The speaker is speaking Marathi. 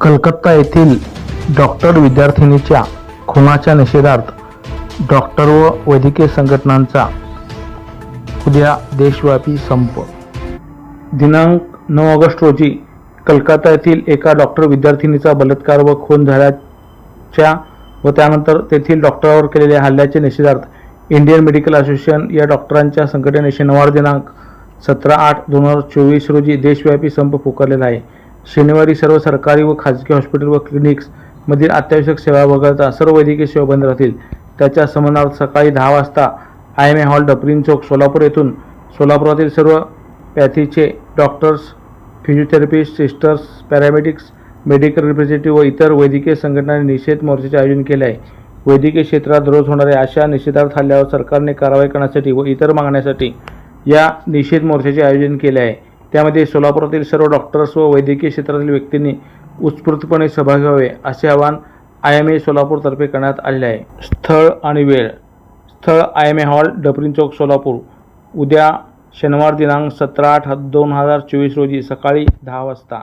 कलकत्ता येथील डॉक्टर विद्यार्थिनीच्या खुनाच्या निषेधार्थ डॉक्टर व वैद्यकीय संघटनांचा उद्या देशव्यापी संप. दिनांक नऊ ऑगस्ट रोजी कलकत्ता येथील एका डॉक्टर विद्यार्थिनीचा बलात्कार व खून झाल्याच्या व त्यानंतर तेथील डॉक्टरावर केलेल्या हल्ल्याचे निषेधार्थ इंडियन मेडिकल असोसिएशन या डॉक्टरांच्या संघटनेने शनिवार दिनांक सतरा आठ दोन हजार चोवीस रोजी देशव्यापी संप पुकारलेला आहे. शनिवारी सर्व सरकारी व खाजगी हॉस्पिटल व क्लिनिक्समधील अत्यावश्यक सेवा वगळता सर्व वैद्यकीय सेवा बंद राहतील. त्याच्या समन्वयात सकाळी दहा वाजता I M A hall Dufferin चौक सोलापूर येथून सोलापुरातील सर्व पॅथीचे doctors physiotherapist sisters paramedics medical representative व इतर वैद्यकीय संघटनांनी निषेध मोर्चाचे आयोजन केले आहे. वैद्यकीय क्षेत्रात रोज होणाऱ्या अशा निषेधार्थ हल्ल्यावर सरकारने कारवाई करण्यासाठी व इतर मागण्यासाठी या निषेध मोर्चाचे आयोजन केले आहे. त्यामध्ये सोलापुरातील सर्व डॉक्टर्स व वैद्यकीय क्षेत्रातील व्यक्तींनी उत्स्फूर्तपणे सहभागी व्हावे असे आवाहन आय एम ए सोलापूरतर्फे करण्यात आलेले आहे. स्थळ आणि वेळ. स्थळ I M A hall Dufferin चौक सोलापूर. उद्या शनिवार दिनांक सतरा आठ दोन हजार चोवीस रोजी सकाळी दहा वाजता.